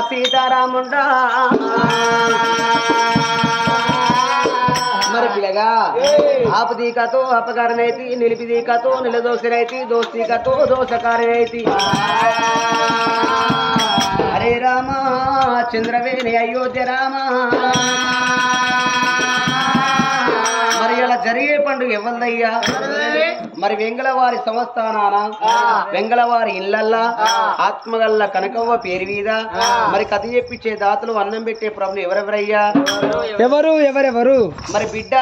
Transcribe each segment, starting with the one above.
సీతారాముండా. మరి పిల్లగా ఆపదీకతో అపకారనైతి నిలిపిదీకతో నిలదోసినైతి దోస్తీకతో దోషకారణైతి. హరే రామ చంద్రవేణి అయోధ్య రామ. మరి ఇలా జరిగే పండుగ ఎవరిదయ్యా? మరి వెంగళవారి సంస్థానాన? వెంగళవారి ఇళ్ళల్లా? ఆత్మగల్ల కనకవ్వ పేరు మీద? మరి కథ చెప్పించే దాతలు అన్నం పెట్టే ప్రభులు ఎవరెవరయ్యా? ఎవరు ఎవరెవరు? మరి బిడ్డ?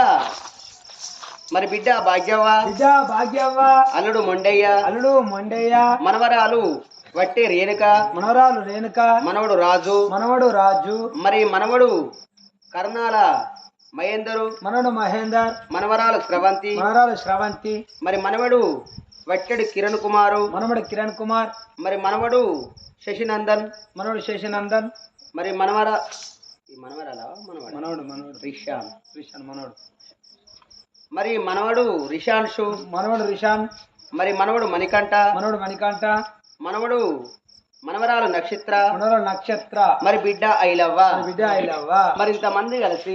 మరి బిడ్డ భాగ్యవ్వ? బిడ్డ భాగ్యవ్వ. అల్లుడు మొండయ్య? అల్లుడు మొండయ్య. మనవరాలు వట్టే రేణుక? మనవరాలు రేణుక. మనవడు రాజు? మనవడు రాజు. మరి మనవడు కర్ణాల? మహేందరు మనవడు మహేందర్ మనవరాలు స్రవంతి మనవరాలు శ్రవంతి మరి మనవడు వట్టెడు కిరణ్ కుమారు మనవడు కిరణ్ కుమార్ మరి మనవడు శశినందన్ మనవడు శశినందన్ మరి మనవర ఈ మనవరాలా? మనవడ? మనవడు మనవడు. రిషాన్. రిషాన్ మనవడు. మరి మనవడు రిషాన్షు మనవడు రిషాన్ మరి మనవడు మణికంఠ మనవడు మణికంఠ మనవడు మనవరాలు నక్షత్ర. నక్షత్ర. మరి బిడ్డ ఐలవ్వ. బిడ్డ ఐలవ్వ. మరి ఇంతమంది కలిసి.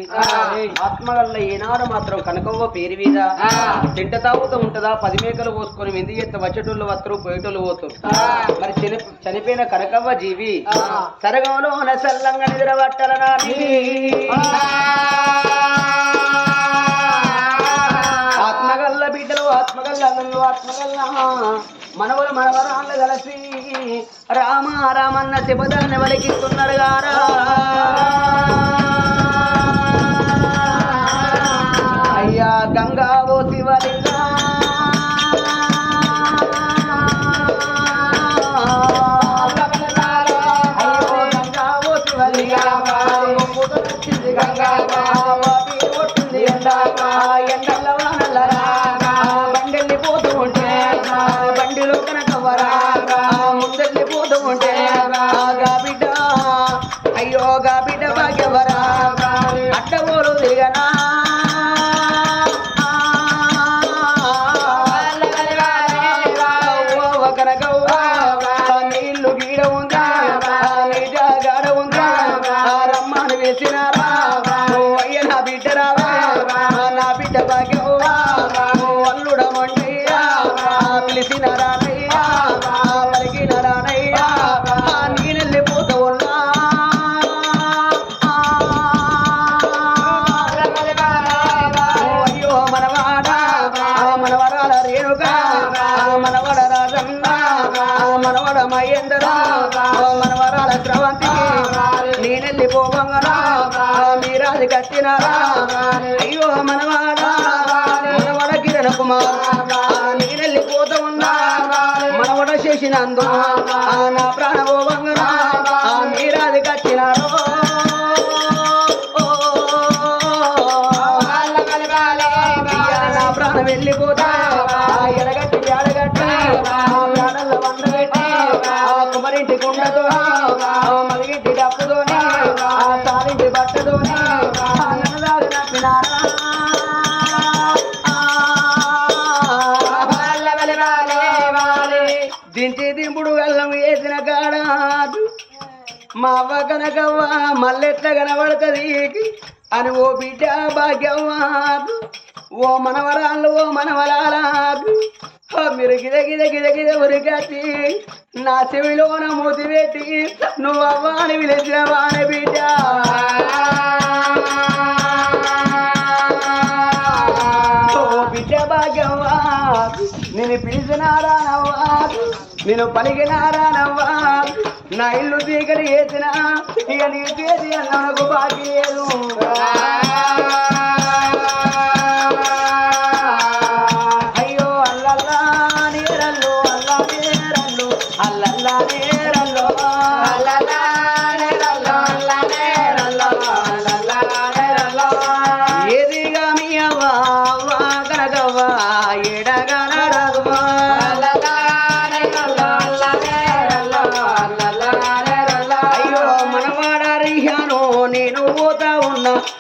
ఆత్మగల్ల ఏనాడు మాత్రం కనకవ్వ పేరు మీద తింట తాగుతూ ఉంటదా? పది మేకలు పోసుకొని వింది ఎత్త వచ్చేటోళ్ళు వస్తారు పోయేటోళ్ళు పోతారు. మరి చని చనిపోయిన కనకవ్వ జీవి సరగంలో సల్లంగా నిద్ర పట్టల ఆత్మగల్ల బిడ్డలు ఆత్మగల్ల ఆత్మగల్ల మనవలు మనవరాళ్ళు కలిసి రామ రామన్న శివదాన్ని వలికిస్తున్నారు గారా. అయ్యా గంగావో శివలింగ బిడ్డ భాగ్యవ్వా అల్లుడ మండియా పిలిచిన రానయ్యా పలికిన రానయ్యా నీళ్ళెళ్ళిపోతూ ఉన్నా. అయ్యో మనవాడా మనవరాల రేణుక మనవడ రాజన్న మనవడ మహేంద్ర మనవరాల స్రవంతి నేనెళ్ళిపోవంగరా మీరాది కట్టినారా. అయ్యో మనవాడా మనవడ కిరణ కుమార్ నేనెళ్ళిపోతూ ఉన్నా మనవడ చేసినందు నా ప్రాణభోవంగరా మీరాది కట్టినారో నా ప్రాణం వెళ్ళిపోతా అవ్వ కనకవ్వ మల్లెట్ల కనబడుతుంది అని ఓ బిడ్డ భాగ్యవ్వాదు ఓ మనవరాళ్ళు ఓ మనవరాలు మీరు గిద గిద గిద గిద ఉరికట్టి నా చెవిలోన మూతి పెట్టి నువ్వు అవ్వాని పిలిచిన వాని బిడ్డ. ఓ బిడ్డ భాగ్యవ్వాదు నేను పిలిచినారా నవ్వా నేను పలికినారా నవ్వా నా ఇల్లు తీగని వేసిన ఇక నీ చేతి అన్నకు బాకీ లేదు.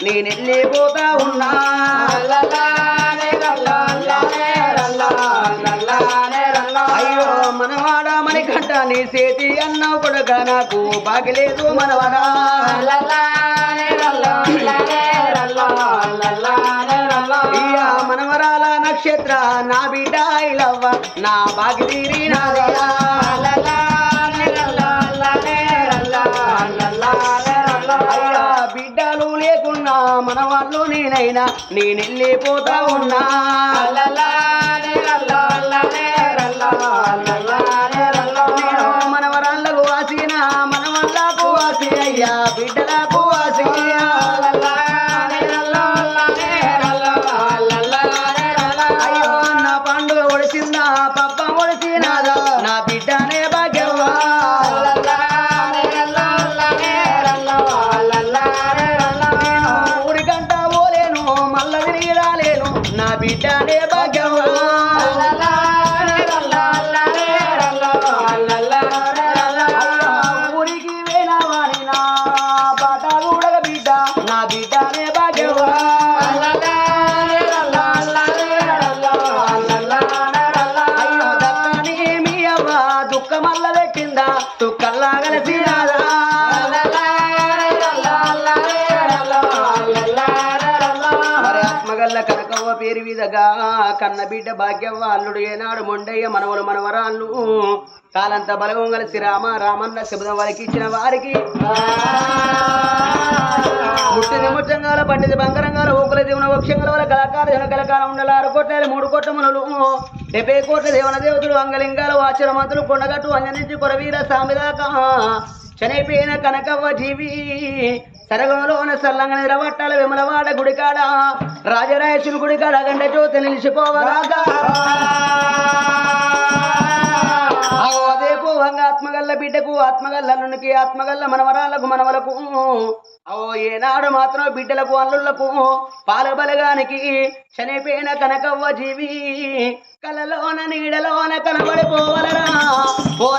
నేను వెళ్ళిపోతా ఉన్నా. అయ్యో మనవాడ నీ చేతి అన్నావు కొడుక నాకు బాగిలేదు మనవరా ఇయ్యా మనవరాల నక్షత్ర నా బిడ్డ ఇలవ్వ నా బాగిదీరి నాదయ్యా. అయ్యా వాళ్ళు నేనైనా నేనెళ్ళిపోతా ఉన్నా. మనవరాళ్ళకు వాసిన మన వాసి అయ్యా బిడ్డలకు వాసి అయ్యో నా పండుగ ఒడిసిందా పప్ప ఒడిసినాదా? నా కనకవ్వ పేరు విధగా భాగ్యవ్వ అల్లుడు ఏనాడు మొండయ్య మనవలు మనవరాళ్ళు. కాలంత బలవం కలిసి రామ రామన్న శబ్దం వారికి ఇచ్చిన వారికి. ముట్టిన ముట్టంగాల పట్టిది బంగారంగాల ఊకుల దేవున వక్షంగల వల్ల కళాకార జన కళకాల ఉండాలి ఆరు కోట్ల మూడు కోట్ల మునులు. డెబ్బై కోట్ల దేవన దేవతలు అంగలింగాల వాచర మంతులు కొండగట్టు అంజనించి కొరవీర సామిదాక. చనిపోయిన కనకవ్వ జీవి సరగంలోన సల్లంగా నిరవట్టాల విమలవాడ గుడికాడ రాజరాయసులు గుడికాడ గంట జ్యోతి నిలిచిపోవరాగా ఆత్మగల్ల బిడ్డకు ఆత్మగల్ల అల్లునికి ఆత్మగల్ల మనవరాలకు మనవలకు. ఓ ఏనాడు మాత్రం బిడ్డలకు అల్లుళ్ళకు పాలబలగానికి చనిపోయిన కనకవ్వ జీవి కలలోన నీడలోన కనబడిపోవలరా. ఓ